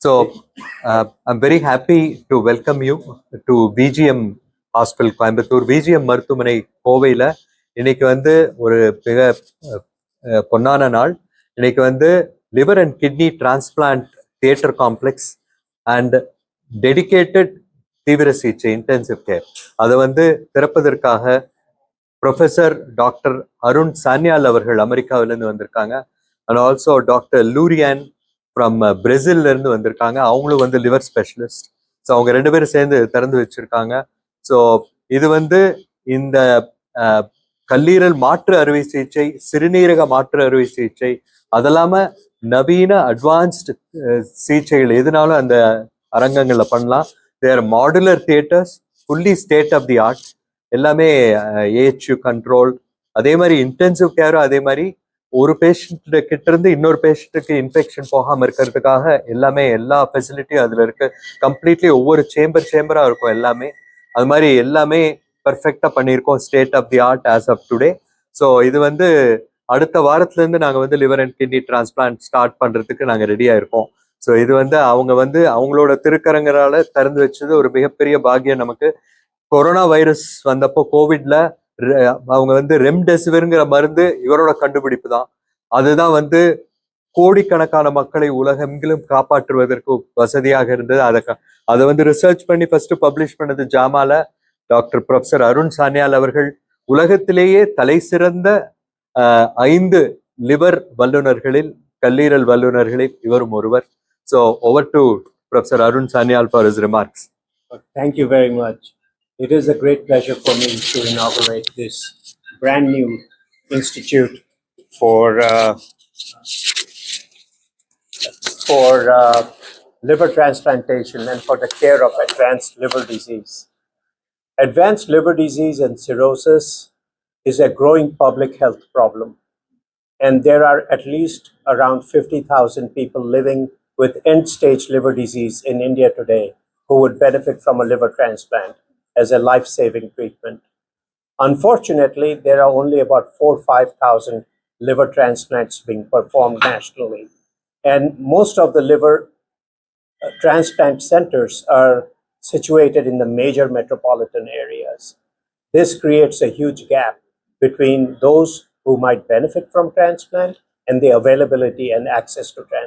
So uh, I'm very happy to welcome you to BGM hospital Coimbatore VGM மருத்துவமனை கோவையில் இன்னைக்கு வந்து ஒரு மிக பொன்னான நாள். இன்னைக்கு வந்து liver and kidney transplant theatre complex and dedicated தீவிர சிகிச்சை இன்டென்சிவ் கேர் அதை வந்து திறப்பதற்காக ப்ரொஃபஸர் டாக்டர் அருண் சான்யால் அவர்கள் அமெரிக்காவிலேருந்து வந்திருக்காங்க. And also doctor Lurian from பிரேசில்ல uh, இருந்து வந்திருக்காங்க. அவங்களும் வந்து லிவர் ஸ்பெஷலிஸ்ட் ஸோ அவங்க ரெண்டு பேரும் சேர்ந்து திறந்து வச்சிருக்காங்க. ஸோ இது வந்து இந்த கல்லீரல் மாற்று அறுவை சிகிச்சை சிறுநீரக மாற்று அறுவை சிகிச்சை அதெல்லாம நவீன அட்வான்ஸ்டு சிகிச்சைகள் எதுனாலும் அந்த அரங்கங்களில் பண்ணலாம். There modular theatres fully state of the art எல்லாமே ஏஹெச்யூ கண்ட்ரோல் அதே மாதிரி இன்டென்சிவ் கேரும் அதே மாதிரி ஒரு பேஷண்ட் கிட்ட இருந்து இன்னொரு பேஷண்ட்டுக்கு இன்ஃபெக்ஷன் போகாமல் இருக்கிறதுக்காக எல்லாமே எல்லா ஃபெசிலிட்டியும் அதில் இருக்கு. கம்ப்ளீட்லி ஒவ்வொரு சேம்பர் சேம்பராக இருக்கும் எல்லாமே. அது மாதிரி எல்லாமே பர்ஃபெக்டாக பண்ணியிருக்கோம் state of the art as of today so இது வந்து அடுத்த வாரத்துலேருந்து நாங்கள் வந்து liver and kidney transplant start பண்ணுறதுக்கு நாங்கள் ரெடியாக இருக்கோம். ஸோ இது வந்து அவங்க வந்து அவங்களோட திருக்கரங்களால் திறந்து வச்சது ஒரு மிகப்பெரிய பாக்கியம் நமக்கு. கொரோனா வைரஸ் வந்தப்போ கோவிட்ல அவங்க வந்து ரெம்டெசிவிர்ங்கிற மருந்து இவரோட கண்டுபிடிப்பு தான் அதுதான் வந்து கோடிக்கணக்கான மக்களை உலகெங்கிலும் காப்பாற்றுவதற்கு வசதியாக இருந்தது. அதை அதை வந்து ரிசர்ச் பண்ணி ஃபர்ஸ்ட் பப்ளிஷ் பண்ணது ஜாமால டாக்டர் ப்ரொஃபசர் அருண் சானியால் அவர்கள். உலகத்திலேயே தலை சிறந்த ஐந்து லிவர் வல்லுநர்களில் கல்லீரல் வல்லுநர்களில் இவரும் ஒருவர். So over to professor Arun Sanyal for is remarks thank you very much. It is a great pleasure for me to inaugurate this brand new institute for uh, for uh, liver transplantation and for the care of advanced liver disease. Advanced liver disease and cirrhosis is a growing public health problem, and there are at least around 50,000 people living with end-stage liver disease in India today who would benefit from a liver transplant as a life-saving treatment. Unfortunately, there are only about four or five thousand liver transplants being performed nationally, and most of the liver uh, transplant centers are situated in the major metropolitan areas. This creates a huge gap between those who might benefit from transplant and the availability and access to transplant.